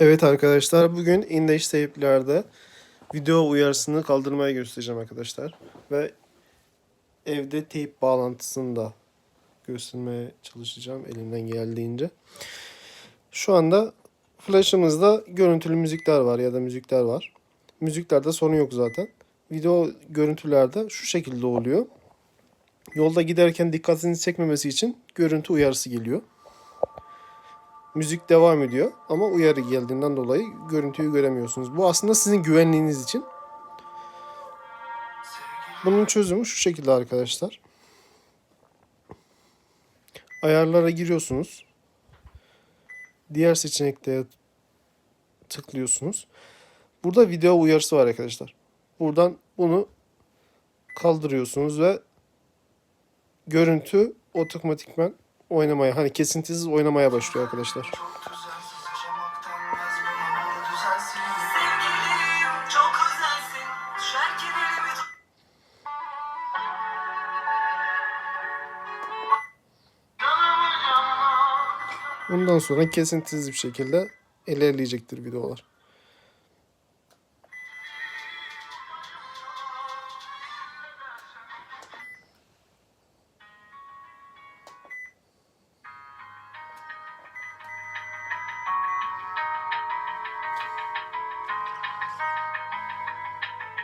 Evet arkadaşlar bugün index teyplerde video uyarısını kaldırmaya göstereceğim arkadaşlar. Ve evde teyp bağlantısını da göstermeye çalışacağım elimden geldiğince. Şu anda flash'ımızda görüntülü müzikler var ya da müzikler var. Müziklerde sorun yok zaten. Video görüntülerde şu şekilde oluyor. Yolda giderken dikkatinizi çekmemesi için görüntü uyarısı geliyor. Müzik devam ediyor ama uyarı geldiğinden dolayı görüntüyü göremiyorsunuz. Bu aslında sizin güvenliğiniz için. Bunun çözümü şu şekilde arkadaşlar. Ayarlara giriyorsunuz. Diğer seçeneklere tıklıyorsunuz. Burada video uyarısı var arkadaşlar. Buradan bunu kaldırıyorsunuz ve görüntü otomatikman oynamaya hani kesintisiz oynamaya başlıyor arkadaşlar. Bundan sonra kesintisiz bir şekilde ilerleyecektir videolar.